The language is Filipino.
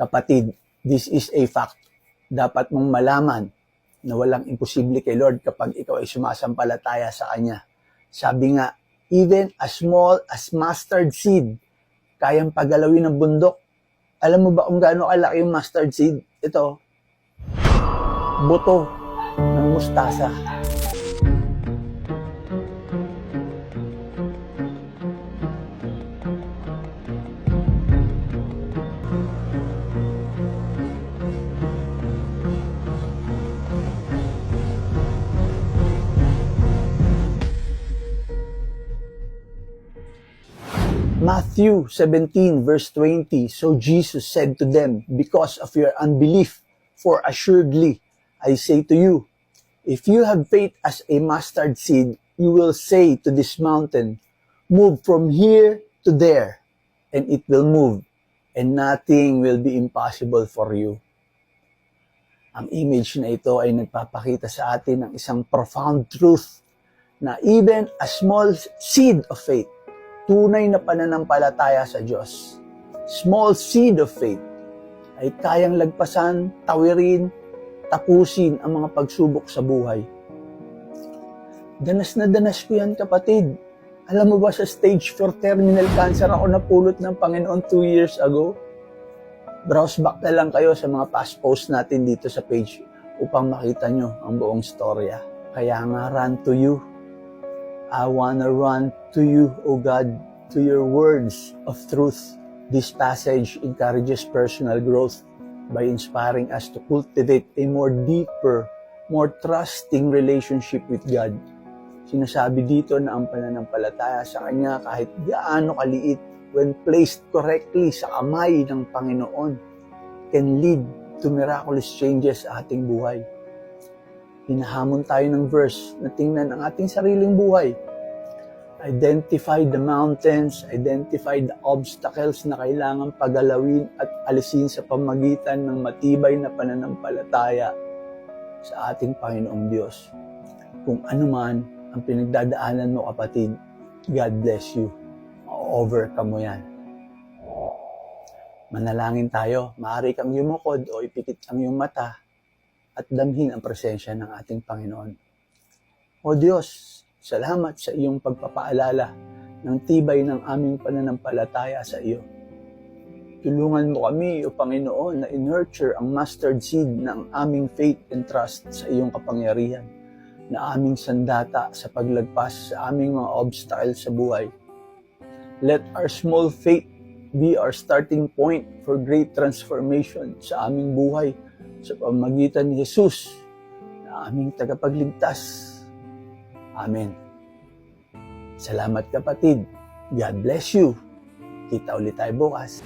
Kapatid, this is a fact. Dapat mong malaman na walang imposible kay Lord kapag ikaw ay sumasampalataya sa Kanya. Sabi nga, even as small as mustard seed, kayang pagalawin ng bundok. Alam mo ba kung gaano kalaki yung mustard seed? Ito, buto ng mustasa. Matthew 17 verse 20, So Jesus said to them, Because of your unbelief, for assuredly I say to you, if you have faith as a mustard seed, you will say to this mountain, Move from here to there, and it will move, and nothing will be impossible for you. Ang image na ito ay nagpapakita sa atin ng isang profound truth na even a small seed of faith tunay na pananampalataya sa Diyos, small seed of faith, ay kayang lagpasan, tawirin, tapusin ang mga pagsubok sa buhay. Danas na danas ko yan, kapatid. Alam mo ba sa stage 4 terminal cancer ako napulot ng Panginoon 2 years ago? Browse back na lang kayo sa mga past posts natin dito sa page upang makita nyo ang buong storya. Kaya nga, run to you. I wanna run to you, O God, to your words of truth. This passage encourages personal growth by inspiring us to cultivate a more deeper, more trusting relationship with God. Sinasabi dito na ang pananampalataya sa Kanya kahit gaano kaliit when placed correctly sa kamay ng Panginoon can lead to miraculous changes sa ating buhay hinahamon tayo ng verse na tingnan ang ating sariling buhay. Identify the mountains, identify the obstacles na kailangan pagalawin at alisin sa pamagitan ng matibay na pananampalataya sa ating Panginoong Diyos. Kung ano man ang pinagdadaanan mo kapatid, God bless you. Ma-overcome mo yan. Manalangin tayo. Maaari kang yumukod o ipikit ang iyong mata at damhin ang presensya ng ating Panginoon. O Diyos, salamat sa iyong pagpapaalala ng tibay ng aming pananampalataya sa iyo. Tulungan mo kami, O Panginoon, na in-nurture ang mustard seed ng aming faith and trust sa iyong kapangyarihan, na aming sandata sa paglagpas sa aming mga obstacles sa buhay. Let our small faith be our starting point for great transformation sa aming buhay sa pamagitan ni Jesus na aming tagapagligtas. Amen. Salamat kapatid. God bless you. Kita ulit tayo bukas.